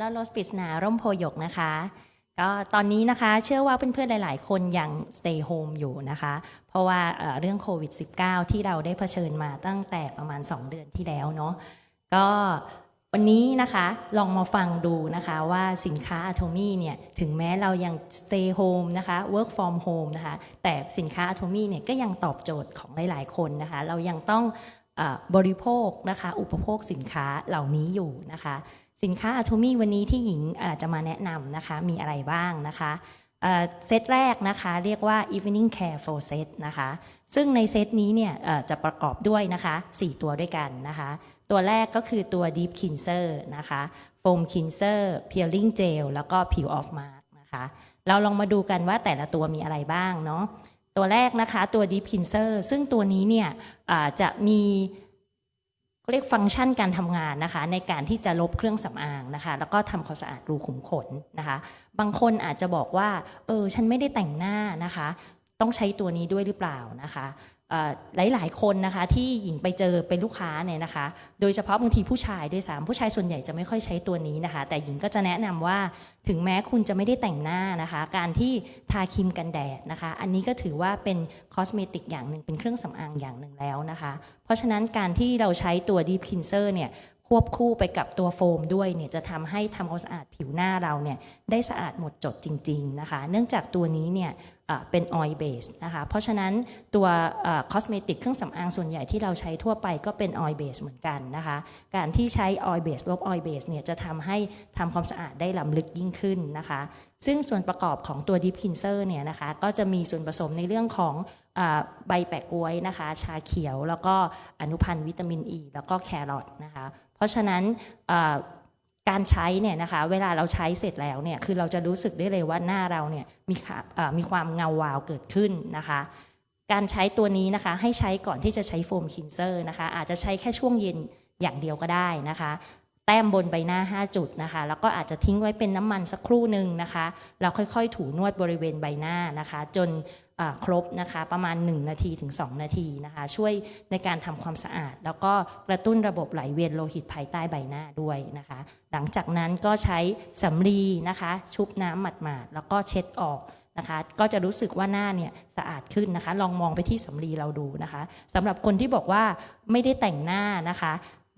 แล้วรถปริศนาร่มโพยกนะคะ ก็ตอนนี้นะคะเชื่อว่าเพื่อนๆ หลายๆ คนยัง stay home อยู่นะคะ เพราะว่าเรื่องโควิด -19 ที่เราได้เผชิญมาตั้งแต่ประมาณ 2 เดือนที่แล้วเนาะก็วันนี้นะคะลองมาฟังดูนะคะว่าสินค้า Atomy เนี่ยถึงแม้เรายัง stay home นะคะ work from home นะคะ แต่สินค้า Atomy เนี่ยก็ยังตอบโจทย์ของหลาย ๆ คนนะคะ เรายังต้องบริโภคนะคะ อุปโภคสินค้าเหล่านี้อยู่นะคะ สินค้า Atomy วันนี้ที่หญิงอ่อจะมาแนะนำนะคะมีอะไรบ้างนะคะเซตแรกนะคะเรียกว่า evening care for set นะคะซึ่งในเซตนี้เนี่ยจะประกอบด้วยนะคะ 4 ตัวด้วยกันนะคะ ตัวแรกก็คือตัว deep cleanser นะคะ foam cleanser peeling gel แล้วก็ peel off mask นะคะเราลองมาดูกันว่าแต่ละตัวมีอะไรบ้างเนาะตัวแรกนะคะตัว deep cleanser ซึ่งตัวนี้เนี่ยจะมี เรียกฟังก์ชันการทำงานนะคะในการที่จะลบเครื่องสำอางนะคะแล้วก็ทำความสะอาดรูขุมขนนะคะ บางคนอาจจะบอกว่าเออฉันไม่ได้แต่งหน้านะคะ ต้องใช้ตัวนี้ด้วยหรือเปล่านะคะ หลายๆ คนนะคะที่หญิงไปเจอเป็นลูกค้าเนี่ยนะคะ โดยเฉพาะบางทีผู้ชายด้วยซ้ำผู้ชายส่วนใหญ่จะไม่ค่อยใช้ตัวนี้นะคะ แต่หญิงก็จะแนะนำว่าถึงแม้คุณจะไม่ได้แต่งหน้านะคะ การที่ทาครีมกันแดดนะคะ อันนี้ก็ถือว่าเป็นคอสเมติกอย่างหนึ่งเป็นเครื่องสำอางอย่างหนึ่งแล้วนะคะ เพราะฉะนั้นการที่เราใช้ตัวดีพินเซอร์เนี่ย ควบคู่ไปกับตัวโฟมด้วยเนี่ยจะทำให้ทำความสะอาดผิวหน้าเราเนี่ยได้สะอาดหมดจดจริง ๆนะคะ เนื่องจากตัวนี้เนี่ยเป็นออยล์เบสนะคะเพราะฉะนั้นตัวคอสเมติกเครื่องสำอางส่วนใหญ่ที่เราใช้ทั่วไปก็เป็นออยล์เบสเหมือนกันนะคะ การที่ใช้ออยล์เบสลบออยล์เบสเนี่ยจะทำให้ทำความสะอาดได้ล้ำลึกยิ่งขึ้นนะคะ ซึ่งส่วนประกอบของตัว Deep Cleanser เนี่ยนะคะก็จะมีส่วนผสมในเรื่องของใบแปะกล้วยนะคะ ชาเขียวแล้วก็อนุพันธ์วิตามินอ e, ีแล้วก็แครอทนะคะ เพราะฉะนั้นการใช้เนี่ยนะคะเวลาเราใช้เสร็จแล้วเนี่ยคือเราจะรู้สึกได้เลยว่าหน้าเราเนี่ยมีค่ะอ่ามีความเงาวาวเกิดขึ้นนะคะ การใช้ตัวนี้นะคะให้ใช้ก่อนที่จะใช้โฟมคินเซอร์นะคะอาจจะใช้แค่ช่วงเย็นอย่างเดียวก็ได้นะคะ แต้มบนใบหน้า 5 จุดนะคะ แล้วก็อาจจะทิ้งไว้เป็นน้ำมันสักครู่หนึ่งนะคะแล้วค่อยๆ ถูนวดบริเวณใบหน้านะคะ จนครบนะคะประมาณ 1 นาทีถึง 2 นาทีนะคะ ช่วยในการทำความสะอาด แล้วก็กระตุ้นระบบไหลเวียนโลหิตภายใต้ใบหน้าด้วยนะคะ หลังจากนั้นก็ใช้สำลีนะคะ ชุบน้ำหมาดๆแล้วก็เช็ดออกนะคะ ก็จะรู้สึกว่าหน้าเนี่ยสะอาดขึ้นนะคะ ลองมองไปที่สำลีเราดูนะคะสำหรับคนที่บอกว่าไม่ได้แต่งหน้านะคะ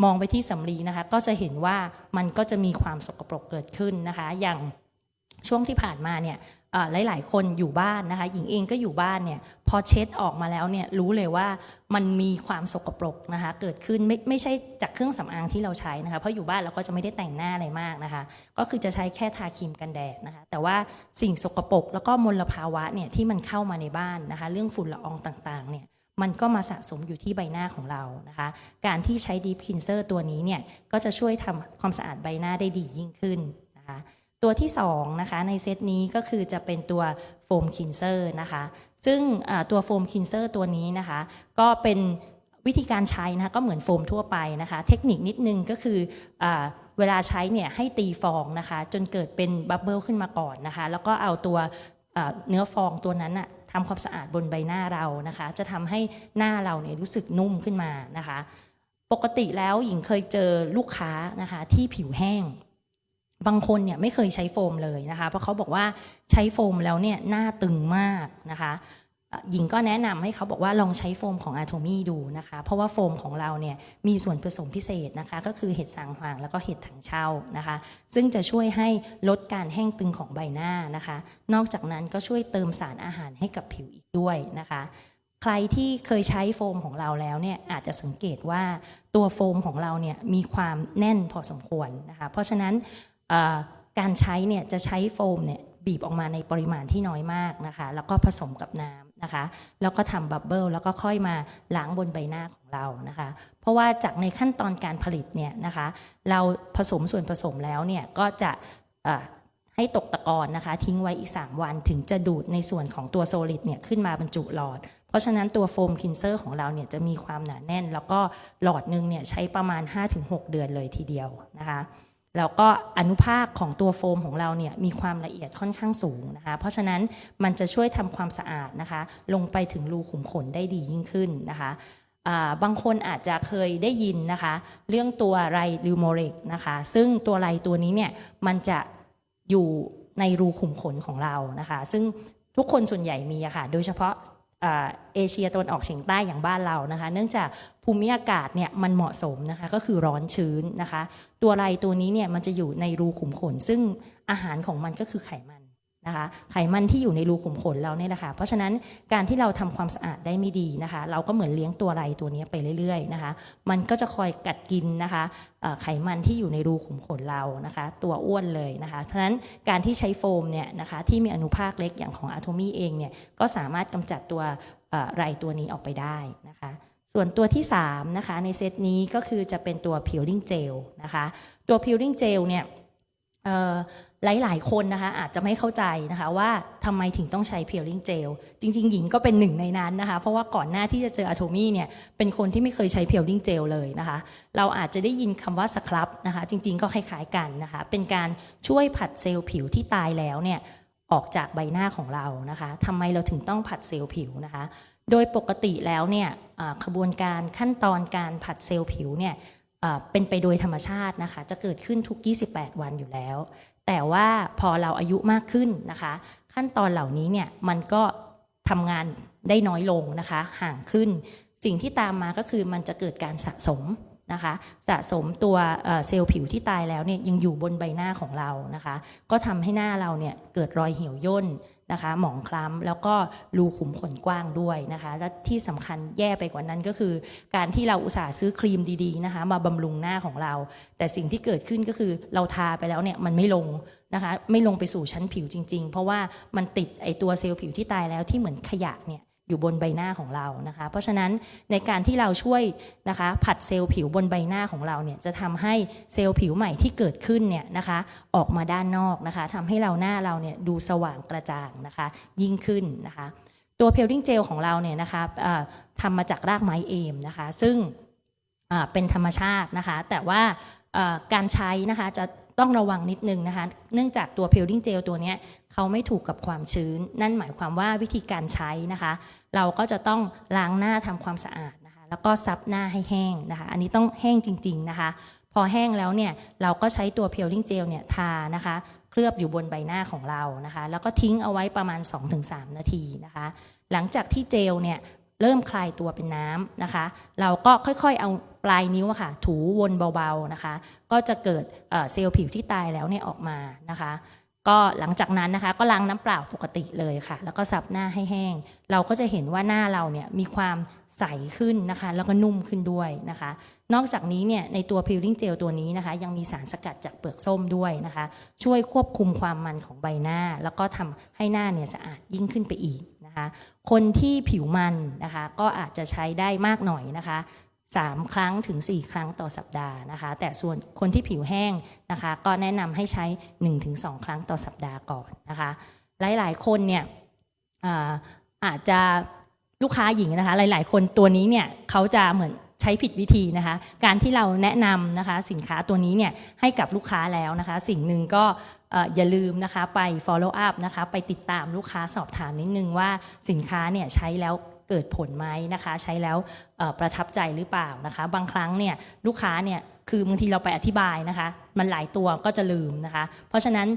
มองไปที่สำลีนะคะ ก็จะเห็นว่ามันก็จะมีความสกปรกเกิดขึ้นนะคะ อย่างช่วงที่ผ่านมาเนี่ยหลาย ๆ คนอยู่บ้านนะคะ หญิงเองก็อยู่บ้านเนี่ย พอเช็ดออกมาแล้วเนี่ยรู้เลยว่ามันมีความสกปรกนะคะ เกิดขึ้นไม่ไม่ใช่จากเครื่องสำอางที่เราใช้นะคะ เพราะอยู่บ้านเราก็จะไม่ได้แต่งหน้าอะไรมากนะคะ ก็คือจะใช้แค่ทาครีมกันแดดนะคะ แต่ว่าสิ่งสกปรกแล้วก็มลภาวะเนี่ยที่มันเข้ามาในบ้านนะคะ เรื่องฝุ่นละอองต่าง ๆ เนี่ย มันก็มาสะสมอยู่ที่ใบหน้าของเรานะคะ การที่ใช้ Deep Cleanser ตัวนี้เนี่ยก็จะช่วยทำความสะอาดใบหน้าได้ดียิ่งขึ้นนะคะตัวที่2นะคะในเซตนี้ก็คือจะเป็นตัวโฟมคินเซอร์นะคะซึ่งตัวโฟมคินเซอร์ตัวนี้นะคะ ก็เป็นวิธีการใช้นะคะก็เหมือนโฟมทั่วไปนะคะ เทคนิคนิดนึงก็คืออเวลาใช้เนี่ยให้ตีฟองนะคะ จนเกิดเป็นบับเบิลขึ้นมาก่อนนะคะ แล้วก็เอาตัวเนื้อฟองตัวนั้นอะ ทำความสะอาดบนใบหน้าเรานะคะ จะทำให้หน้าเราเนี่ยรู้สึกนุ่มขึ้นมานะคะ ปกติแล้วหญิงเคยเจอลูกค้านะคะที่ผิวแห้ง บางคนเนี่ยไม่เคยใช้โฟมเลยนะคะ เพราะเขาบอกว่าใช้โฟมแล้วเนี่ยหน้าตึงมากนะคะ หญิงก็แนะนำให้เขาบอกว่าลองใช้โฟมของ a t o m y ดูนะคะ เพราะว่าโฟมของเราเนี่ยมีส่วนผสมพิเศษนะคะ ก็คือเห็ดสางหวางแล้วก็เห็ดถังเช่านะคะ ซึ่งจะช่วยให้ลดการแห้งตึงของใบหน้านะคะ นอกจากนั้นก็ช่วยเติมสารอาหารให้กับผิวอีกด้วยนะคะ ใครที่เคยใช้โฟมของเราแล้วเนี่ยอาจจะสังเกตว่าตัวโฟมของเราเนี่ยมีความแน่นพอสมควรนะคะ เพราะฉะนั้นการใช้เนี่ยจะใช้โฟมเนี่ยบีบออกมาในปริมาณที่น้อยมากนะคะ แล้วก็ผสมกับน้ำ นะคะ แล้วก็ทำบับเบิลแล้วก็ค่อยมาล้างบนใบหน้าของเรานะคะ เพราะว่าจากในขั้นตอนการผลิตเนี่ยนะคะ เราผสมส่วนผสมแล้วเนี่ยก็จะให้ตกตะกอนนะคะ ทิ้งไว้อีก 3 วันถึงจะดูดในส่วนของตัวโซลิดเนี่ยขึ้นมาบรรจุหลอด เพราะฉะนั้นตัวโฟมคินเซอร์ของเราเนี่ยจะมีความหนาแน่น แล้วก็หลอดนึงเนี่ยใช้ประมาณ 5-6 เดือนเลยทีเดียวนะคะ แล้วก็อนุภาคของตัวโฟมของเราเนี่ยมีความละเอียดค่อนข้างสูงนะคะ เพราะฉะนั้นมันจะช่วยทำความสะอาดนะคะ ลงไปถึงรูขุมขนได้ดียิ่งขึ้นนะคะบางคนอาจจะเคยได้ยินนะคะ เรื่องตัวไรลิวโมเรกนะคะ ซึ่งตัวไรตัวนี้เนี่ยมันจะอยู่ในรูขุมขนของเรานะคะ ซึ่งทุกคนส่วนใหญ่มีอะค่ะ โดยเฉพาะ เอเชียตะวันออกเฉียงใต้อย่างบ้านเรานะคะ เนื่องจากภูมิอากาศเนี่ยมันเหมาะสมนะคะก็คือร้อนชื้นนะคะ ตัวไรตัวนี้เนี่ยมันจะอยู่ในรูขุมขนซึ่งอาหารของมันก็คือไขมัน นะคะไขมันที่อยู่ในรูขุมขนเราเนี่ยนะคะ เพราะฉะนั้นการที่เราทำความสะอาดได้ไม่ดีนะคะ เราก็เหมือนเลี้ยงตัวไรตัวนี้ไปเรื่อยๆนะคะ มันก็จะคอยกัดกินนะคะไขมันที่อยู่ในรูขุมขนเรานะคะ ตัวอ้วนเลยนะคะฉะนั้นการที่ใช้โฟมเนี่ยนะคะที่มีอนุภาคเล็กอย่างของอะโทมี่เองเนี่ยก็สามารถกำจัดตัวไรตัวนี้ออกไปได้นะคะ ส่วนตัวที่3นะคะในเซตนี้ก็คือจะเป็นตัว peeling gel นะคะ ตัว peeling gel เนี่ย หลาย ๆ คนนะคะอาจจะไม่เข้าใจนะคะว่าทำไมถึงต้องใช้ peeling gel จริง ๆ หญิงก็เป็นหนึ่งในนั้นนะคะ เพราะว่าก่อนหน้าที่จะเจออะโทมี่เนี่ยเป็นคนที่ไม่เคยใช้ peeling gel เลยนะคะ เราอาจจะได้ยินคำว่าสครับนะคะ จริง ๆ ก็คล้ายๆกันนะคะ เป็นการช่วยผัดเซลล์ผิวที่ตายแล้วเนี่ยออกจากใบหน้าของเรานะคะทำไมเราถึงต้องผัดเซลล์ผิวนะคะ โดยปกติแล้วเนี่ยขบวนการขั้นตอนการผัดเซลล์ผิวเนี่ยเป็นไปโดยธรรมชาตินะคะ จะเกิดขึ้นทุก 28 วันอยู่แล้ว แต่ว่าพอเราอายุมากขึ้นนะคะ ขั้นตอนเหล่านี้เนี่ยมันก็ทำงานได้น้อยลงนะคะ ห่างขึ้น สิ่งที่ตามมาก็คือมันจะเกิดการสะสม นะคะสะสมตัวเอ่อเซลล์ผิวที่ตายแล้วเนี่ยยังอยู่บนใบหน้าของเรานะคะ ก็ทำให้หน้าเราเนี่ยเกิดรอยเหี่ยวย่นนะคะ หมองคล้ำแล้วก็รูขุมขนกว้างด้วยนะคะ และที่สำคัญแย่ไปกว่านั้นก็คือ การที่เราอุตส่าห์ซื้อครีมดีๆนะคะ มาบำรุงหน้าของเรา แต่สิ่งที่เกิดขึ้นก็คือเราทาไปแล้วเนี่ยมันไม่ลงนะคะ ไม่ลงไปสู่ชั้นผิวจริง ๆ เพราะว่ามันติดไอตัวเซลล์ผิวที่ตายแล้วที่เหมือนขยะเนี่ย อยู่บนใบหน้าของเรานะคะ เพราะฉะนั้นในการที่เราช่วยนะคะผัดเซลล์ผิวบนใบหน้าของเราเนี่ยจะทำให้เซลล์ผิวใหม่ที่เกิดขึ้นเนี่ยนะคะออกมาด้านนอกนะคะทำให้เราหน้าเราเนี่ยดูสว่างกระจ่างนะคะ ยิ่งขึ้นนะคะ ตัวเพลดิ้งเจลของเราเนี่ยนะคะทำมาจากรากไม้เอมนะคะ ซึ่งเป็นธรรมชาตินะคะ แต่ว่าการใช้นะคะจะต้องระวังนิดนึงนะคะ เนื่องจากตัวเพลดิ้งเจลตัวเนี้ยเขาไม่ถูกกับความชื้น นั่นหมายความว่าวิธีการใช้นะคะ เราก็จะต้องล้างหน้าทำความสะอาดนะคะ แล้วก็ซับหน้าให้แห้งนะคะ อันนี้ต้องแห้งจริง ๆนะคะ พอแห้งแล้วเนี่ยเราก็ใช้ตัวเพลลิ่งเจลเนี่ยทานะคะ เคลือบอยู่บนใบหน้าของเรานะคะ แล้วก็ทิ้งเอาไว้ประมาณ 2-3 นาทีนะคะ หลังจากที่เจลเนี่ยเริ่มคลายตัวเป็นน้ำนะคะ เราก็ค่อยๆเอาปลายนิ้วะค่ะ ถูวนเบาๆนะคะ ก็จะเกิดเซลล์ผิวที่ตายแล้วเนี่ยออกมานะคะ ก็หลังจากนั้นนะคะก็ล้างน้ำเปล่าปกติเลยค่ะ แล้วก็ซับหน้าให้แห้ง เราก็จะเห็นว่าหน้าเราเนี่ยมีความใสขึ้นนะคะ แล้วก็นุ่มขึ้นด้วยนะคะ นอกจากนี้เนี่ยในตัว peeling gel ตัวนี้นะคะ ยังมีสารสกัดจากเปลือกส้มด้วยนะคะ ช่วยควบคุมความมันของใบหน้า แล้วก็ทำให้หน้าเนี่ยสะอาดยิ่งขึ้นไปอีกนะคะ คนที่ผิวมันนะคะ ก็อาจจะใช้ได้มากหน่อยนะคะ 3 ครั้งถึง 4 ครั้งต่อสัปดาห์นะคะ แต่ส่วนคนที่ผิวแห้งนะคะ ก็แนะนำให้ใช้ 1-2 ครั้งต่อสัปดาห์ก่อนนะคะ หลายๆ คนเนี่ยอาจจะลูกค้าหญิงนะคะ หลาย ๆ คนตัวนี้เนี่ยเขาจะเหมือนใช้ผิดวิธีนะคะ การที่เราแนะนำนะคะสินค้าตัวนี้เนี่ยให้กับลูกค้าแล้วนะคะ สิ่งหนึ่งก็เอ่ออย่าลืมนะคะไป follow up นะคะ ไปติดตามลูกค้าสอบถามนิดนึงว่าสินค้าเนี่ยใช้แล้ว เกิดผลไหมนะคะ ใช้แล้วประทับใจหรือเปล่านะคะ บางครั้งเนี่ยลูกค้าเนี่ยคือบางทีเราไปอธิบายนะคะ มันหลายตัวก็จะลืมนะคะ เพราะฉะนั้น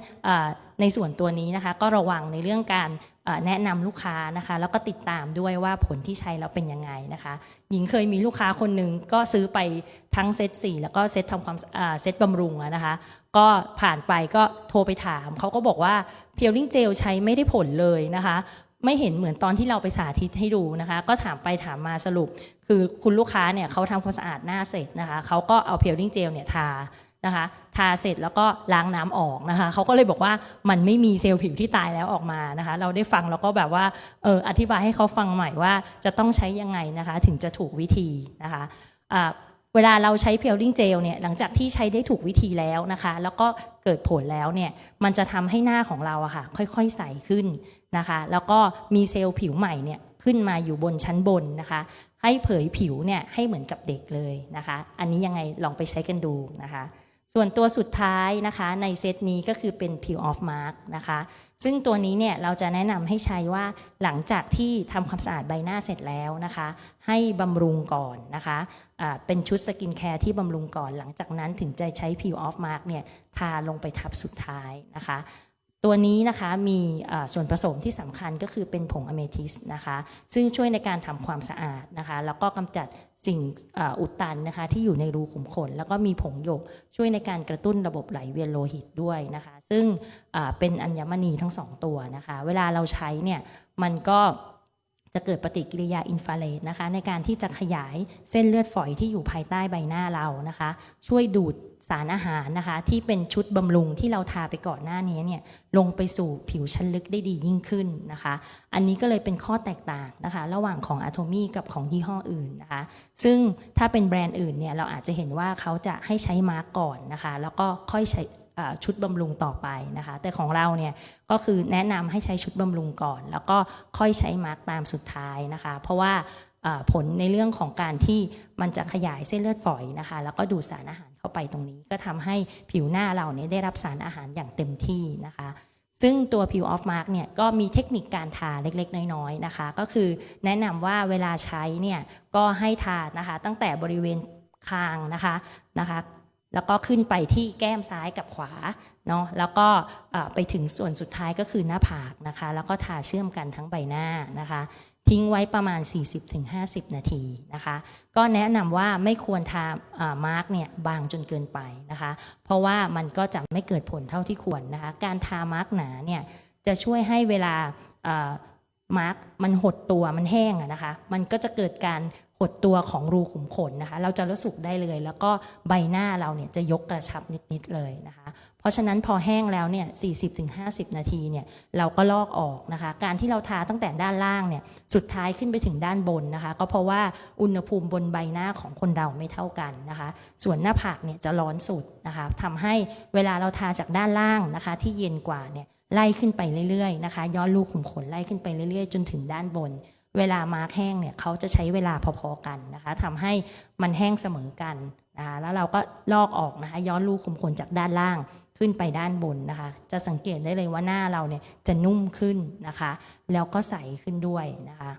ในส่วนตัวนี้นะคะ ก็ระวังในเรื่องการแนะนำลูกค้านะคะ แล้วก็ติดตามด้วยว่าผลที่ใช้แล้วเป็นยังไงนะคะ หญิงเคยมีลูกค้าคนหนึ่งก็ซื้อไปทั้งเซต4แล้วก็เซตทำความเซตบำรุงนะคะ ก็ผ่านไปก็โทรไปถามเขาก็บอกว่าเพียวลิงเจลใช้ไม่ได้ผลเลยนะคะ ไม่เห็นเหมือนตอนที่เราไปสาธิตให้ดูนะคะ ก็ถามไปถามมาสรุป คือคุณลูกค้าเนี่ยเขาทำความสะอาดหน้าเสร็จนะคะเขาก็เอาเพลลิ่งเจลเนี่ยทานะคะทาเสร็จแล้วก็ล้างน้ำออกนะคะเขาก็เลยบอกว่ามันไม่มีเซลล์ผิวที่ตายแล้วออกมานะคะ เราได้ฟังแล้วก็แบบว่าเอออธิบายให้เขาฟังใหม่ว่าจะต้องใช้ยังไงนะคะ ถึงจะถูกวิธีนะคะเวลาเราใช้เพลลิ่งเจลเนี่ยหลังจากที่ใช้ได้ถูกวิธีแล้วนะคะ แล้วก็เกิดผลแล้วเนี่ยมันจะทำให้หน้าของเราอะค่ะค่อยๆใสขึ้น นะคะแล้วก็มีเซลล์ผิวใหม่เนี่ยขึ้นมาอยู่บนชั้นบนนะคะ ให้เผยผิวเนี่ยให้เหมือนกับเด็กเลยนะคะ อันนี้ยังไงลองไปใช้กันดูนะคะ ส่วนตัวสุดท้ายนะคะในเซตนี้ก็คือเป็น Peel Off Mark นะคะ ซึ่งตัวนี้เนี่ยเราจะแนะนำให้ใช้ว่าหลังจากที่ทำความสะอาดใบหน้าเสร็จแล้วนะคะ ให้บำรุงก่อนนะคะอ่าเป็นชุดสกินแคร์ที่บำรุงก่อน หลังจากนั้นถึงจะใช้ Peel Off Mark เนี่ยทาลงไปทับสุดท้ายนะคะ ตัวนี้นะคะมีส่วนผสมที่สำคัญก็คือเป็นผงอะเมทิสนะคะ ซึ่งช่วยในการทำความสะอาดนะคะ แล้วก็กำจัดสิ่งอุดตันนะคะ ที่อยู่ในรูขุมขน แล้วก็มีผงหยกช่วยในการกระตุ้นระบบไหลเวียนโลหิตด้วยนะคะ ซึ่งเป็นอัญมณีทั้งสองตัวนะคะ เวลาเราใช้เนี่ยมันก็จะเกิดปฏิกิริยาอินฟราเรดนะคะ ในการที่จะขยายเส้นเลือดฝอยที่อยู่ภายใต้ใบหน้าเรานะคะ ช่วยดูด สารอาหารนะคะที่เป็นชุดบำรุงที่เราทาไปก่อนหน้านี้เนี่ยลงไปสู่ผิวชั้นลึกได้ดียิ่งขึ้นนะคะ อันนี้ก็เลยเป็นข้อแตกต่างนะคะ ระหว่างของอะโทมี่กับของยี่ห้ออื่นนะคะ ซึ่งถ้าเป็นแบรนด์อื่นเนี่ยเราอาจจะเห็นว่าเขาจะให้ใช้มาร์กก่อนนะคะ แล้วก็ค่อยใช้ชุดบำรุงต่อไปนะคะ แต่ของเราเนี่ยก็คือแนะนำให้ใช้ชุดบำรุงก่อน แล้วก็ค่อยใช้มาร์กตามสุดท้ายนะคะ เพราะว่าอ่าผลในเรื่องของการที่มันจะขยายเส้นเลือดฝอยนะคะ แล้วก็ดูดสารอาหาร เข้าไปตรงนี้ ก็ทำให้ผิวหน้าเราเนี่ยได้รับสารอาหารอย่างเต็มที่นะคะ ซึ่งตัว Peel Off Mark เนี่ยก็มีเทคนิคการทาเล็กๆ น้อยๆนะคะ ก็คือแนะนำว่าเวลาใช้เนี่ยก็ให้ทานะคะ ตั้งแต่บริเวณคางนะคะนะคะแล้วก็ขึ้นไปที่แก้มซ้ายกับขวาเนาะแล้วก็ไปถึงส่วนสุดท้ายก็คือหน้าผากนะคะ แล้วก็ทาเชื่อมกันทั้งใบหน้านะคะ ทิ้งไว้ประมาณ 40-50 นาทีนะคะ ก็แนะนำว่าไม่ควรทามาร์กเนี่ยบางจนเกินไปนะคะ เพราะว่ามันก็จะไม่เกิดผลเท่าที่ควรนะคะ การทามาร์กหนาเนี่ยจะช่วยให้เวลามาร์กมันหดตัวมันแห้งอะนะคะ มันก็จะเกิดการ หดตัวของรูขุมขนนะคะ เราจะรู้สึกได้เลย แล้วก็ใบหน้าเราเนี่ยจะยกกระชับนิดๆเลยนะคะ เพราะฉะนั้นพอแห้งแล้วเนี่ย 40-50 นาทีเนี่ยเราก็ลอกออกนะคะ การที่เราทาตั้งแต่ด้านล่างเนี่ยสุดท้ายขึ้นไปถึงด้านบนนะคะ ก็เพราะว่าอุณหภูมิบนใบหน้าของคนเราไม่เท่ากันนะคะ ส่วนหน้าผากเนี่ยจะร้อนสุดนะคะทำให้เวลาเราทาจากด้านล่างนะคะ ที่เย็นกว่าเนี่ยไล่ขึ้นไปเรื่อยๆนะคะย้อนลูขุมขนไล่ขึ้นไปเรื่อยๆ จนถึงด้านบน เวลามาร์กแห้งเนี่ยเขาจะใช้เวลาพอๆกันนะคะทำให้มันแห้งเสมอกันนะคะแล้วเราก็ลอกออกนะคะย้อนลูกขุมขนจากด้านล่างขึ้นไปด้านบนนะคะ จะสังเกตได้เลยว่าหน้าเราเนี่ยจะนุ่มขึ้นนะคะ แล้วก็ใสขึ้นด้วยนะคะ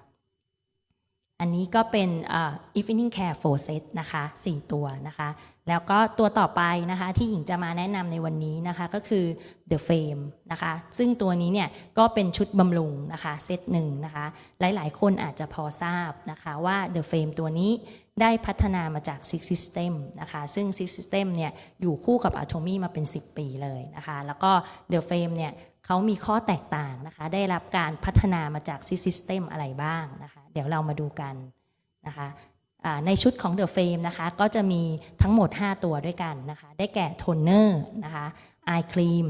อันนี้ก็เป็นอ่า evening care for set นะคะ 4 ตัวนะคะ แล้วก็ตัวต่อไปนะคะที่หญิงจะมาแนะนำในวันนี้นะคะก็คือ the frame นะคะ ซึ่งตัวนี้เนี่ยก็เป็นชุดบำรุงนะคะเซตหนึ่งนะคะ หลายๆ คนอาจจะพอทราบนะคะว่า the frame ตัวนี้ ได้พัฒนามาจาก Six System นะคะ ซึ่ง Six System เนี่ยอยู่คู่กับ Atomy มาเป็น 10 ปีเลยนะคะ แล้วก็ the frame เนี่ยเขามีข้อแตกต่างนะคะ ได้รับการพัฒนามาจาก Six System อะไรบ้างนะคะ เดี๋ยวเรามาดูกันนะคะในชุดของ The Frame นะคะ ก็จะมีทั้งหมด 5 ตัวด้วยกันนะคะ ได้แก่โทนเนอร์นะคะ Eye Cream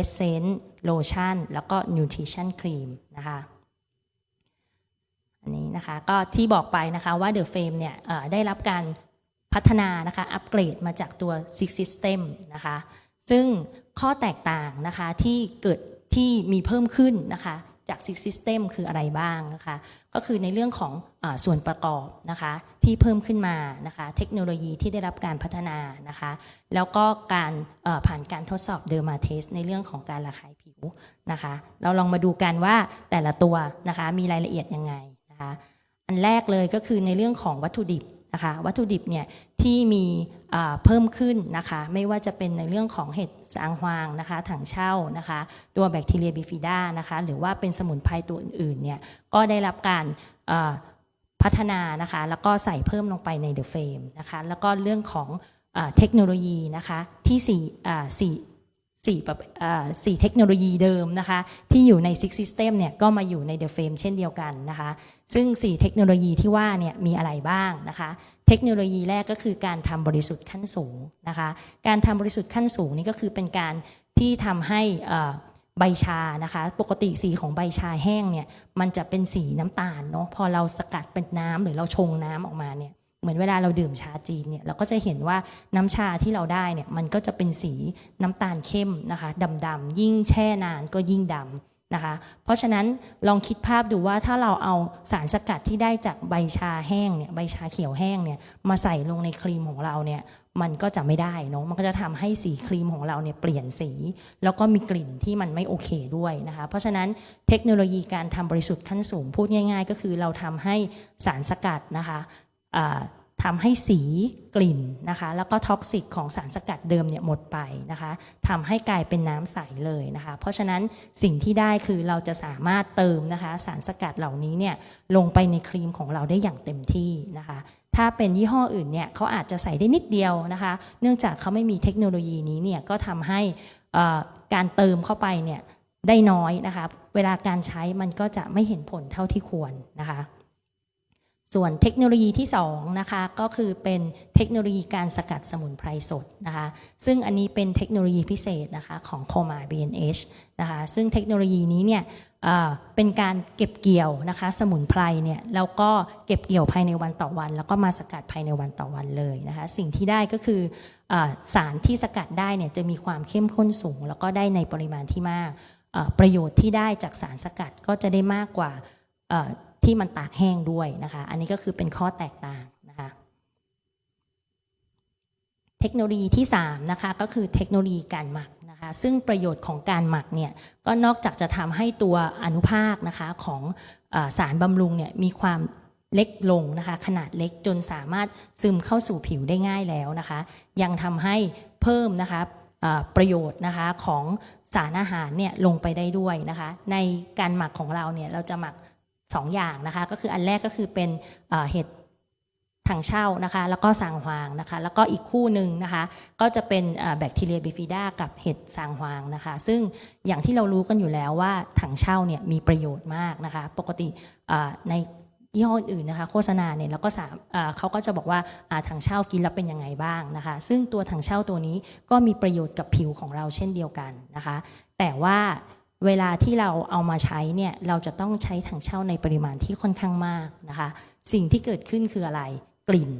Essence Lotion แล้วก็ Nutrition Cream นะคะ อันนี้นะคะก็ที่บอกไปนะคะว่า The Frame เนี่ยได้รับการพัฒนานะคะอัปเกรดมาจากตัว Six System นะคะซึ่งข้อแตกต่างนะคะที่เกิดที่มีเพิ่มขึ้นนะคะจาก Six System คืออะไรบ้างนะคะก็คือในเรื่องของอส่วนประกอบนะคะที่เพิ่มขึ้นมานะคะเทคโนโลยีที่ได้รับการพัฒนานะคะแล้วก็การผ่านการทดสอบเดอร์มาเทสในเรื่องของการระคายผิวนะคะเราลองมาดูกันว่าแต่ละตัวนะคะมีรายละเอียดยังไง นะคะอันแรกเลยก็คือในเรื่องของวัตถุดิบนะคะวัตถุดิบเนี่ยที่มีเพิ่มขึ้นนะคะไม่ว่าจะเป็นในเรื่องของเห็ดสางฮวางนะคะถังเช่านะคะตัวแบคทีเรียบิฟิดานะคะหรือว่าเป็นสมุนไพรตัวอื่นๆเนี่ยก็ได้รับการพัฒนานะคะแล้วก็ใส่เพิ่มลงไปในเดอะเฟรมนะคะแล้วก็เรื่องของเทคโนโลยีนะคะที่สี่ อ่าสี่สี่ประอ่าสี่เทคโนโลยีเดิมนะคะที่อยู่ใน Six System เนี่ยก็มาอยู่ใน The Frame เช่นเดียวกันนะคะซึ่ง 4 เทคโนโลยีที่ว่าเนี่ยมีอะไรบ้างนะคะเทคโนโลยีแรกก็คือการทำบริสุทธิ์ขั้นสูงนะคะการทำบริสุทธิ์ขั้นสูงนี่ก็คือเป็นการที่ทำให้อ่อใบชานะคะ ปกติสีของใบชาแห้งเนี่ยมันจะเป็นสีน้ำตาลเนาะพอเราสกัดเป็นน้ำหรือเราชงน้ำออกมาเนี่ย เหมือนเวลาเราดื่มชาจีนเนี่ยเราก็จะเห็นว่าน้ำชาที่เราได้เนี่ยมันก็จะเป็นสีน้ำตาลเข้มนะคะดำๆยิ่งแช่นานก็ยิ่งดำนะคะ เพราะฉะนั้นลองคิดภาพดูว่าถ้าเราเอาสารสกัดที่ได้จากใบชาแห้งเนี่ยใบชาเขียวแห้งเนี่ยมาใส่ลงในครีมของเราเนี่ยมันก็จะไม่ได้เนาะมันก็จะทำให้สีครีมของเราเนี่ยเปลี่ยนสี แล้วก็มีกลิ่นที่มันไม่โอเคด้วยนะคะ เพราะฉะนั้นเทคโนโลยีการทำบริสุทธิ์ขั้นสูงพูดง่าย ๆ ก็คือเราทำให้สารสกัดนะคะ ทำให้สีกลิ่นนะคะแล้วก็ท็อกซิกของสารสกัดเดิมเนี่ยหมดไปนะคะทำให้กลายเป็นน้ำใสเลยนะคะเพราะฉะนั้นสิ่งที่ได้คือเราจะสามารถเติมนะคะสารสกัดเหล่านี้เนี่ยลงไปในครีมของเราได้อย่างเต็มที่นะคะถ้าเป็นยี่ห้ออื่นเนี่ยเขาอาจจะใส่ได้นิดเดียวนะคะเนื่องจากเขาไม่มีเทคโนโลยีนี้เนี่ยก็ทำให้การเติมเข้าไปเนี่ยได้น้อยนะคะเวลาการใช้มันก็จะไม่เห็นผลเท่าที่ควรนะคะ ส่วนเทคโนโลยีที่2นะคะก็คือเป็นเทคโนโลยีการสกัดสมุนไพรสดนะคะซึ่งอันนี้เป็นเทคโนโลยีพิเศษนะคะของ Coma BNH นะคะซึ่งเทคโนโลยีนี้เนี่ยเป็นการเก็บเกี่ยวนะคะสมุนไพรเนี่ยแล้วก็เก็บเกี่ยวภายในวันต่อวัน แล้วก็มาสกัดภายในวันต่อวันเลยนะคะสิ่งที่ได้ก็คืออสารที่สกัดได้เนี่ยจะมีความเข้มข้นสูง แล้วก็ได้ในปริมาณที่มากประโยชน์ที่ได้จากสารสกัดก็จะได้มากกว่า ที่มันตากแห้งด้วยนะคะ อันนี้ก็คือเป็นข้อแตกต่างนะคะ เทคโนโลยีที่3นะคะก็คือเทคโนโลยีการหมักนะคะซึ่งประโยชน์ของการหมักเนี่ยก็นอกจากจะทำให้ตัวอนุภาคนะคะของอสารบำรุงเนี่ยมีความเล็กลงนะคะขนาดเล็กจนสามารถซึมเข้าสู่ผิวได้ง่ายแล้วนะคะ ยังทำให้เพิ่มนะคะประโยชน์นะคะของสารอาหารเนี่ยลงไปได้ด้วยนะคะ ในการหมักของเราเนี่ยเราจะหมัก 2ออย่างนะคะ ก็คืออันแรกก็คือเป็นเห็ดถังเช่านะคะ แล้วก็สางฮวางนะคะ แล้วก็อีกคู่หนึ่งนะคะ ก็จะเป็นแบคทีเรียบิฟิดากับเห็ดสางฮวางนะคะ ซึ่งอย่างที่เรารู้กันอยู่แล้วว่าถังเช่าเนี่ยมีประโยชน์มากนะคะ ปกติในยี่ห้ออื่นนะคะ โฆษณาเนี่ยเราก็สามเขาก็จะบอกว่าถังเช่ากินแล้วเป็นยังไงบ้างนะคะ ซึ่งตัวถังเช่าตัวนี้ก็มีประโยชน์กับผิวของเราเช่นเดียวกันนะคะ แต่ว่า เวลาที่เราเอามาใช้เนี่ยเราจะต้องใช้ถังเช่าในปริมาณที่ค่อนข้างมากนะคะ สิ่งที่เกิดขึ้นคืออะไรกลิ่น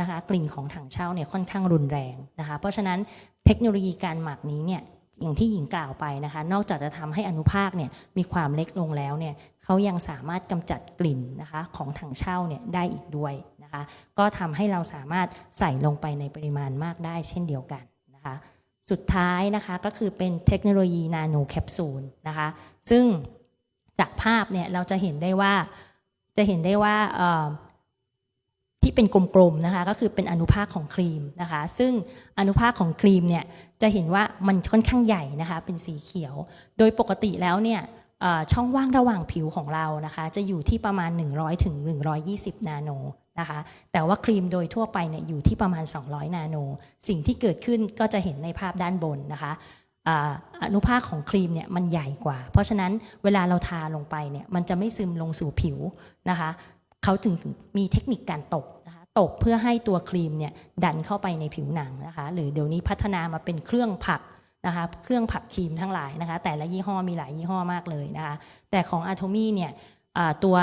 นะคะกลิ่นของถังเช่าเนี่ยค่อนข้างรุนแรงนะคะ เพราะฉะนั้นเทคโนโลยีการหมักนี้เนี่ยอย่างที่หญิงกล่าวไปนะคะ นอกจากจะทำให้อนุภาคเนี่ยมีความเล็กลงแล้วเนี่ยเขายังสามารถกำจัดกลิ่นนะคะของถังเช่าเนี่ยได้อีกด้วยนะคะ ก็ทำให้เราสามารถใส่ลงไปในปริมาณมากได้เช่นเดียวกันนะคะ สุดท้ายนะคะก็คือเป็นเทคโนโลยีนาโนแคปซูลนะคะซึ่งจากภาพเนี่ยเราจะเห็นได้ว่าจะเห็นได้ว่าที่เป็นกลมๆนะคะก็คือเป็นอนุภาคของครีมนะคะซึ่งอนุภาคของครีมเนี่ยจะเห็นว่ามันค่อนข้างใหญ่นะคะเป็นสีเขียว โดยปกติแล้วเนี่ยช่องว่างระหว่างผิวของเรานะคะจะอยู่ที่ประมาณ 100ถึง120 นาโน นะคะแต่ว่าครีมโดยทั่วไปเนี่ยอยู่ที่ประมาณ 200 นาโน สิ่งที่เกิดขึ้นก็จะเห็นในภาพด้านบนนะคะอนุภาคของครีมเนี่ยมันใหญ่กว่า เพราะฉะนั้นเวลาเราทาลงไปเนี่ยมันจะไม่ซึมลงสู่ผิวนะคะเขาจึงมีเทคนิคการตบนะคะตบเพื่อให้ตัวครีมเนี่ยดันเข้าไปในผิวหนังนะคะหรือเดี๋ยวนี้พัฒนามาเป็นเครื่องผลักนะคะเครื่องผลักครีมทั้งหลายนะคะแต่ละยี่ห้อมีหลายยี่ห้อมากเลยนะคะแต่ของอะโทมี่เนี่ยตัว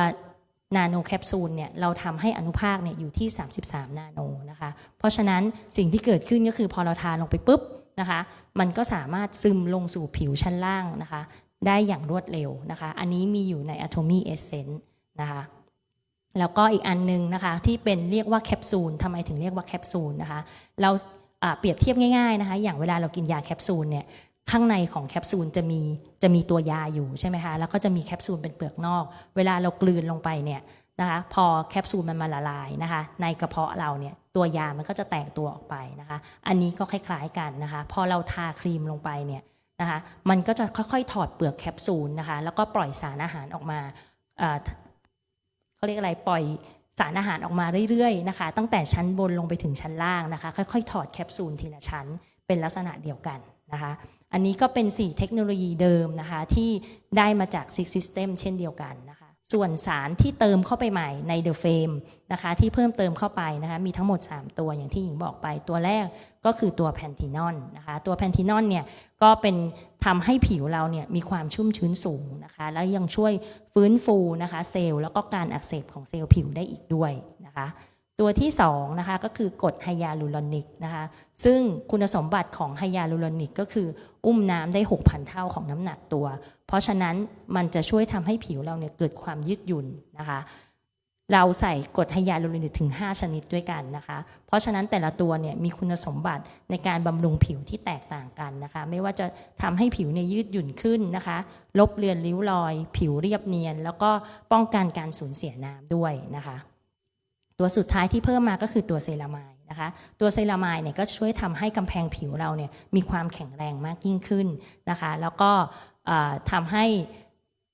นาโนแคปซูลเนี่ยเราทำให้อนุภาคเนี่ยอยู่ที่ 33 นาโนนะคะ เพราะฉะนั้นสิ่งที่เกิดขึ้นก็คือพอเราทาลงไปปุ๊บนะคะ มันก็สามารถซึมลงสู่ผิวชั้นล่างนะคะ ได้อย่างรวดเร็วนะคะ อันนี้มีอยู่ใน Atomy Essence นะคะแล้วก็อีกอันนึงนะคะที่เป็นเรียกว่าแคปซูลทำไมถึงเรียกว่าแคปซูลนะคะ เราเปรียบเทียบง่ายๆนะคะ อย่างเวลาเรากินยาแคปซูลเนี่ย ข้างในของแคปซูลจะมีจะมีตัวยาอยู่ใช่ไหมคะแล้วก็จะมีแคปซูลเป็นเปลือกนอก เวลาเรากลืนลงไปเนี่ยนะคะพอแคปซูลมันมาละลายนะคะในกระเพาะเราเนี่ยตัวยามันก็จะแตกตัวออกไปนะคะ อันนี้ก็คล้ายๆกันนะคะ พอเราทาครีมลงไปเนี่ยนะคะมันก็จะค่อยๆถอดเปลือกแคปซูลนะคะแล้วก็ปล่อยสารอาหารออกมาเอ่อเขาเรียกอะไรปล่อยสารอาหารออกมาเรื่อยๆนะคะ ตั้งแต่ชั้นบนลงไปถึงชั้นล่างนะคะ ค่อยๆ ถอดแคปซูลทีละชั้นเป็นลักษณะเดียวกันนะคะ อันนี้ก็เป็น 4 เทคโนโลยีเดิมนะคะ ที่ได้มาจาก Six System เช่นเดียวกันนะคะ ส่วนสารที่เติมเข้าไปใหม่ใน The Frame นะคะ ที่เพิ่มเติมเข้าไปนะคะ มีทั้งหมด 3 ตัวอย่างที่หญิงบอกไป ตัวแรกก็คือตัวแพนทีนอนนะคะ ตัวแพนทีนอนเนี่ยก็เป็นทำให้ผิวเราเนี่ยมีความชุ่มชื้นสูงนะคะ แล้วยังช่วยฟื้นฟูนะคะเซลล์แล้วก็การอักเสบของเซลล์ผิวได้อีกด้วยนะคะตัวที่2นะคะก็คือกรดไฮยาลูรอนิกนะคะซึ่งคุณสมบัติของไฮยาลูรอนิกก็คือ อุ้มน้ำได้ 6,000 เท่าของน้ำหนักตัว เพราะฉะนั้นมันจะช่วยทำให้ผิวเราเนี่ยเกิดความยืดหยุ่นนะคะ เราใส่กรดไฮยาลูรอนิกถึง 5 ชนิดด้วยกันนะคะ เพราะฉะนั้นแต่ละตัวเนี่ยมีคุณสมบัติในการบำรุงผิวที่แตกต่างกันนะคะ ไม่ว่าจะทำให้ผิวเนี่ยยืดหยุ่นขึ้นนะคะ ลบเลือนริ้วรอย ผิวเรียบเนียน แล้วก็ป้องกันการสูญเสียน้ำด้วยนะคะ ตัวสุดท้ายที่เพิ่มมาก็คือตัวเซรามาย นะคะตัวเซรามายเนี่ยก็ช่วยทำให้กำแพงผิวเราเนี่ยมีความแข็งแรงมากยิ่งขึ้นนะคะ แล้วก็ทำให้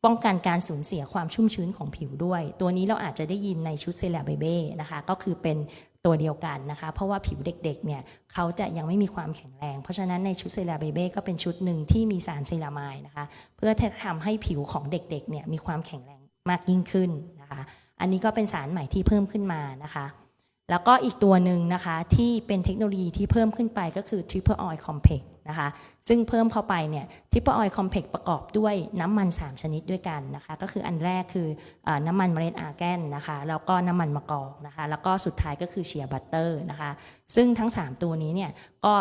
ป้องกันการสูญเสียความชุ่มชื้นของผิวด้วย ตัวนี้เราอาจจะได้ยินในชุดเซราเบเบ้นะคะก็คือเป็นตัวเดียวกันนะคะ เพราะว่าผิวเด็กๆเนี่ยเขาจะยังไม่มีความแข็งแรง เพราะฉะนั้นในชุดเซราเบเบ้ก็เป็นชุดหนึ่งที่มีสารเซรามายนะคะ เพื่อทำให้ผิวของเด็กๆเนี่ยมีความแข็งแรงมากยิ่งขึ้นนะคะ อันนี้ก็เป็นสารใหม่ที่เพิ่มขึ้นมานะคะ แล้วก็อีกตัวหนึ่งนะคะที่เป็นเทคโนโลยีที่เพิ่มขึ้นไปก็คือ Triple Oil Complex นะคะซึ่งเพิ่มเข้าไปเนี่ย Triple Oil Complex ประกอบด้วยน้ำมัน 3 ชนิดด้วยกันนะคะก็คืออันแรกคือออน้ำมันเมล็ดอาร์แกนนะคะแล้วก็น้ำมันมะกอกนะคะแล้วก็สุดท้ายก็คือเชียร์บัตเตอร์นะคะซึ่งทั้ง 3 ตัวนี้เนี่ยก็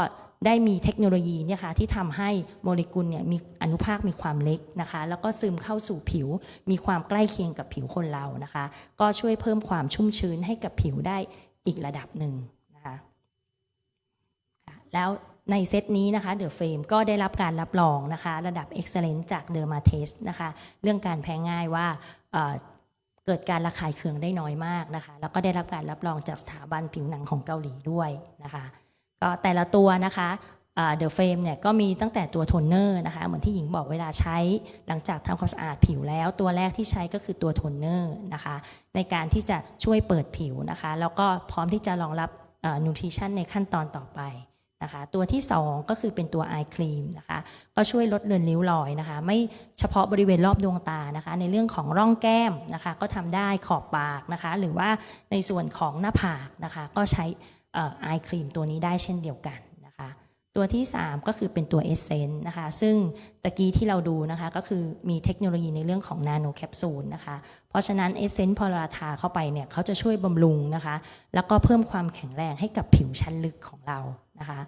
ได้มีเทคโนโลยีเนี่ยค่ะที่ทำให้โมเลกุลเนี่ยมีอนุภาคมีความเล็กนะคะ แล้วก็ซึมเข้าสู่ผิว มีความใกล้เคียงกับผิวคนเรานะคะ ก็ช่วยเพิ่มความชุ่มชื้นให้กับผิวได้ อีกระดับหนึ่งนะคะแล้วในเซตนี้นะคะเดอะเฟรมก็ได้รับการรับรองนะคะ ระดับ Excellent จากเดอร์มาเทสนะคะ เรื่องการแพ้ง่ายว่าเเกิดการระคายเคืองได้น้อยมากนะคะ แล้วก็ได้รับการรับรองจากสถาบันผิวหนังของเกาหลีด้วยนะคะ ก็แต่ละตัวนะคะ เดอะเฟมเนี่ยก็มีตั้งแต่ตัวโทนเนอร์นะคะเหมือนที่หญิงบอกเวลาใช้หลังจากทำความสะอาดผิวแล้ว ตัวแรกที่ใช้ก็คือตัวโทนเนอร์นะคะ ในการที่จะช่วยเปิดผิวนะคะ แล้วก็พร้อมที่จะรองรับนูทริชั่นในขั้นตอนต่อไปนะคะตัวที่ 2 ก็คือเป็นตัวไอครีมนะคะก็ช่วยลดเลือนริ้วรอยนะคะ ไม่เฉพาะบริเวณรอบดวงตานะคะ ในเรื่องของร่องแก้มนะคะ ก็ทำได้ขอบปากนะคะ หรือว่าในส่วนของหน้าผากนะคะ ก็ใช้ไอครีมตัวนี้ได้เช่นเดียวกัน ตัวที่ 3 ก็คือเป็นตัวเอเซนต์นะคะ ซึ่งตะกี้ที่เราดูนะคะก็คือมีเทคโนโลยีในเรื่องของนาโนแคปซูลนะคะ เพราะฉะนั้นเอเซนต์พอเราทาเข้าไปเนี่ยเขาจะช่วยบำรุงนะคะ แล้วก็เพิ่มความแข็งแรงให้กับผิวชั้นลึกของเรานะคะ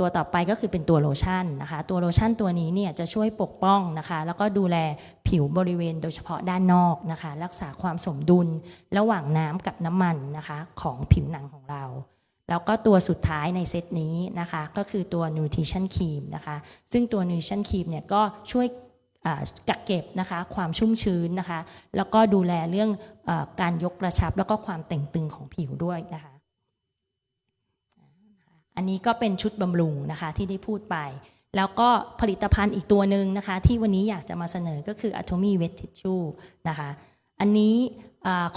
ตัวต่อไปก็คือเป็นตัวโลชั่นนะคะ ตัวโลชั่นตัวนี้เนี่ยจะช่วยปกป้องนะคะ แล้วก็ดูแลผิวบริเวณโดยเฉพาะด้านนอกนะคะ รักษาความสมดุลระหว่างน้ำกับน้ำมันนะคะ ของผิวหนังของเรา แล้วก็ตัวสุดท้ายในเซตนี้นะคะ ก็คือตัว Nutrition Cream นะคะ ซึ่งตัว Nutrition Cream เนี่ยก็ช่วยกักเก็บนะคะความชุ่มชื้นนะคะ แล้วก็ดูแลเรื่องอการยกกระชับ แล้วก็ความเต่งตึงของผิวด้วยนะคะ อันนี้ก็เป็นชุดบำรุงนะคะที่ได้พูดไป แล้วก็ผลิตภัณฑ์อีกตัวหนึ่งนะคะ ที่วันนี้อยากจะมาเสนอก็คือ Atomy Wet Tissue นะคะ อันนี้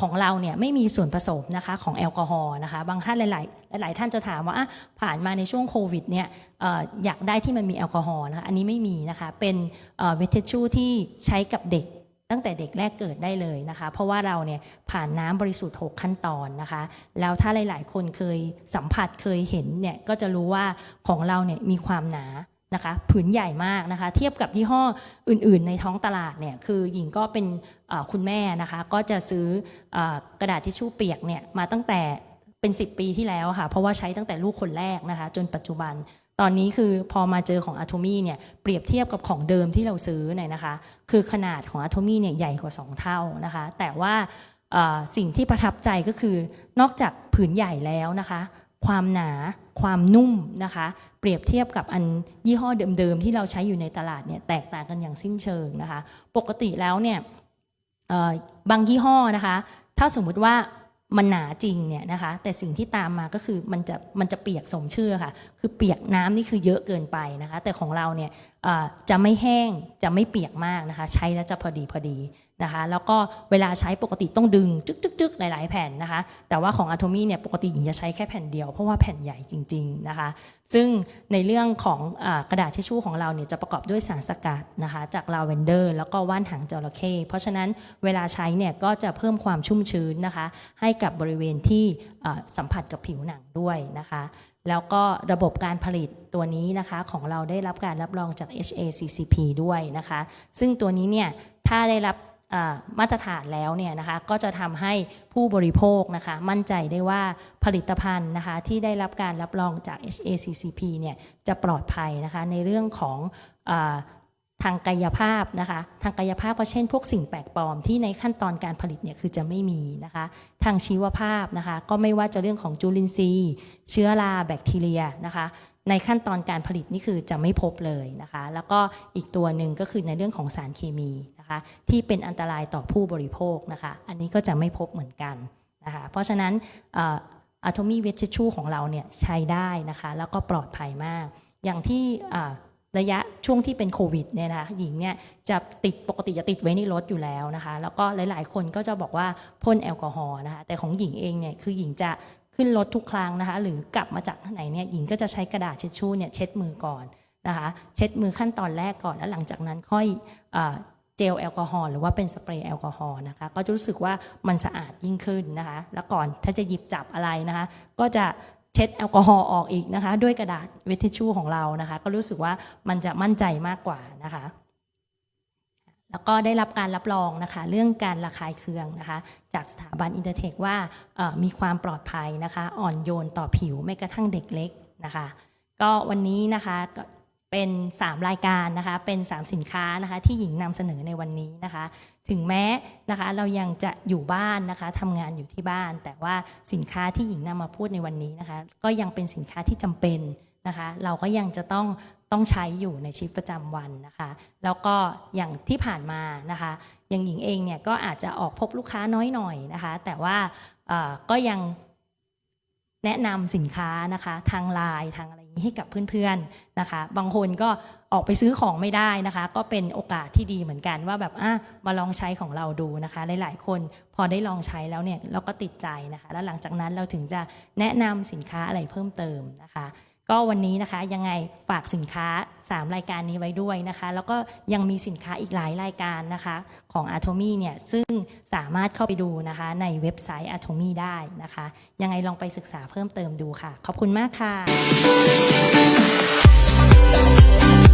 ของเราเนี่ยไม่มีส่วนผสมนะคะของแอลกอฮอล์นะคะบางท่านหลาย ๆ หลาย ๆ ท่านจะถามว่าผ่านมาในช่วงโควิดเนี่ยออยากได้ที่มันมีแอลกอฮอล์นะคะอันนี้ไม่มีนะคะเป็นเวทเทชูที่ใช้กับเด็กตั้งแต่เด็กแรกเกิดได้เลยนะคะ เพราะว่าเราเนี่ยผ่านน้ำบริสุทธิ์ 6 ขั้นตอนนะคะ แล้วถ้าหลาย ๆ คนเคยสัมผัสเคยเห็นเนี่ยก็จะรู้ว่าของเราเนี่ยมีความหนา นะคะผืนใหญ่มากนะคะเทียบกับยี่ห้ออื่นๆ ในท้องตลาดเนี่ยคือหญิงก็เป็นคุณแม่นะคะก็จะซื้ออกระดาษทิชชู่เปียกเนี่ยมาตั้งแต่เป็น 10 ปีที่แล้วค่ะเพราะว่าใช้ตั้งแต่ลูกคนแรกนะคะจนปัจจุบัน ตอนนี้คือพอมาเจอของ Atomy เนี่ยเปรียบเทียบกับของเดิมที่เราซื้อเนี่ยนะคะคือขนาดของ Atomy เนี่ยใหญ่กว่า 2 เท่านะคะแต่ว่าสิ่งที่ประทับใจก็คือนอกจากผืนใหญ่แล้วนะคะ ความหนา ความนุ่มนะคะ เปรียบเทียบกับอันยี่ห้อเดิมๆ ที่เราใช้อยู่ในตลาดเนี่ยแตกต่างกันอย่างสิ้นเชิงนะคะ ปกติแล้วเนี่ยบางยี่ห้อนะคะ ถ้าสมมุติว่ามันหนาจริงเนี่ยนะคะ แต่สิ่งที่ตามมาก็คือมันจะมันจะเปียกสมชื่อค่ะ คือเปียกน้ำนี่คือเยอะเกินไปนะคะ แต่ของเราเนี่ยจะไม่แห้งจะไม่เปียกมากนะคะ ใช้แล้วจะพอดีพอดี นะคะแล้วก็เวลาใช้ปกติต้องดึงจึ๊กๆหลาย ๆ แผ่นนะคะแต่ว่าของ Atomy เนี่ยปกติหญิงจะใช้แค่แผ่นเดียวเพราะว่าแผ่นใหญ่จริง ๆ นะคะ ซึ่งในเรื่องของอกระดาษทิชชู่ของเราเนี่ยจะประกอบด้วยสารสกัดนะคะจากลาเวนเดอร์แล้วก็ว่านหางจระเข้เพราะฉะนั้นเวลาใช้เนี่ยก็จะเพิ่มความชุ่มชื้นนะคะ ให้กับบริเวณที่สัมผัสกับผิวหนังด้วยนะคะแล้วก็ระบบการผลิตตัวนี้นะคะของเราได้รับการรับรองจาก HACCP ด้วยนะคะ ซึ่งตัวนี้เนี่ยถ้าได้รับ มาตรฐานแล้วเนี่ยนะคะก็จะทำให้ผู้บริโภคนะคะมั่นใจได้ว่าผลิตภัณฑ์นะคะที่ได้รับการรับรองจาก HACCP เนี่ยจะปลอดภัยนะคะในเรื่องของอทางกายภาพนะคะทางกายภาพก็เช่นพวกสิ่งแปลกปลอมที่ในขั้นตอนการผลิตเนี่ยคือจะไม่มีนะคะ ทางชีวภาพนะคะก็ไม่ว่าจะเรื่องของจุลินทรีย์ เชื้อราแบคทีเรียนะคะ ในขั้นตอนการผลิตนี่คือจะไม่พบเลยนะคะ แล้วก็อีกตัวหนึ่งก็คือในเรื่องของสารเคมีนะคะที่เป็นอันตรายต่อผู้บริโภคนะคะ อันนี้ก็จะไม่พบเหมือนกันนะคะ เพราะฉะนั้นอะโทมี่เวชชูของเราเนี่ยใช้ได้นะคะ แล้วก็ปลอดภัยมาก อย่างที่ระยะช่วงที่เป็นโควิดเนี่ยนะคะหญิงเนี่ยจะติดปกติจะติดไว้ในรถอยู่แล้วนะคะ แล้วก็หลาย ๆ คนก็จะบอกว่าพ่นแอลกอฮอล์นะคะ แต่ของหญิงเองเนี่ยคือหญิงจะ ขึ้นรถทุกครั้งนะคะ หรือกลับมาจากที่ไหนเนี่ยหญิงก็จะใช้กระดาษเช็ดชู่เนี่ยเช็ดมือก่อนนะคะเช็ดมือขั้นตอนแรกก่อนแล้วหลังจากนั้นค่อยเจลแอลกอฮอล์หรือว่าเป็นสเปรย์แอลกอฮอล์นะคะ ก็จะรู้สึกว่ามันสะอาดยิ่งขึ้นนะคะ แล้วก่อนถ้าจะหยิบจับอะไรนะคะ ก็จะเช็ดแอลกอฮอล์ออกอีกนะคะ ด้วยกระดาษเวททิชชู่ของเรานะคะ ก็รู้สึกว่ามันจะมั่นใจมากกว่านะคะ แล้วก็ได้รับการรับรองนะคะ เรื่องการระคายเคืองนะคะ จากสถาบันอินเตอร์เทคว่ามีความปลอดภัยนะคะ อ่อนโยนต่อผิวแม้กระทั่งเด็กเล็กนะคะ ก็วันนี้นะคะเป็น 3 รายการนะคะ เป็น 3 สินค้านะคะที่หญิงนำเสนอในวันนี้นะคะ ถึงแม้นะคะเรายังจะอยู่บ้านนะคะทำงานอยู่ที่บ้าน แต่ว่าสินค้าที่หญิงนำมาพูดในวันนี้นะคะ ก็ยังเป็นสินค้าที่จำเป็น นะคะ เราก็ยังจะต้องต้องใช้อยู่ในชีวิตประจำวันนะคะ แล้วก็อย่างที่ผ่านมานะคะ อย่างหญิงเองเนี่ยก็อาจจะออกพบลูกค้าน้อยหน่อยนะคะ แต่ว่าก็ยังแนะนำสินค้านะคะ ทางไลน์ทางอะไรนี้ให้กับเพื่อนๆนะคะ บางคนก็ออกไปซื้อของไม่ได้นะคะ ก็เป็นโอกาสที่ดีเหมือนกันว่าแบบอะมาลองใช้ของเราดูนะคะ หลายๆ คนพอได้ลองใช้แล้วเนี่ยเราก็ติดใจนะคะ แล้วหลังจากนั้นเราถึงจะแนะนำสินค้าอะไรเพิ่มเติมนะคะ ก็วันนี้นะคะยังไงฝากสินค้า 3 รายการนี้ไว้ด้วยนะคะ แล้วก็ยังมีสินค้าอีกหลายรายการนะคะ ของ a t o m y เนี่ยซึ่งสามารถเข้าไปดูนะคะ ในเว็บไซต์ a t o m y ได้นะคะ ยังไงลองไปศึกษาเพิ่มเติมดูค่ะ ขอบคุณมากค่ะ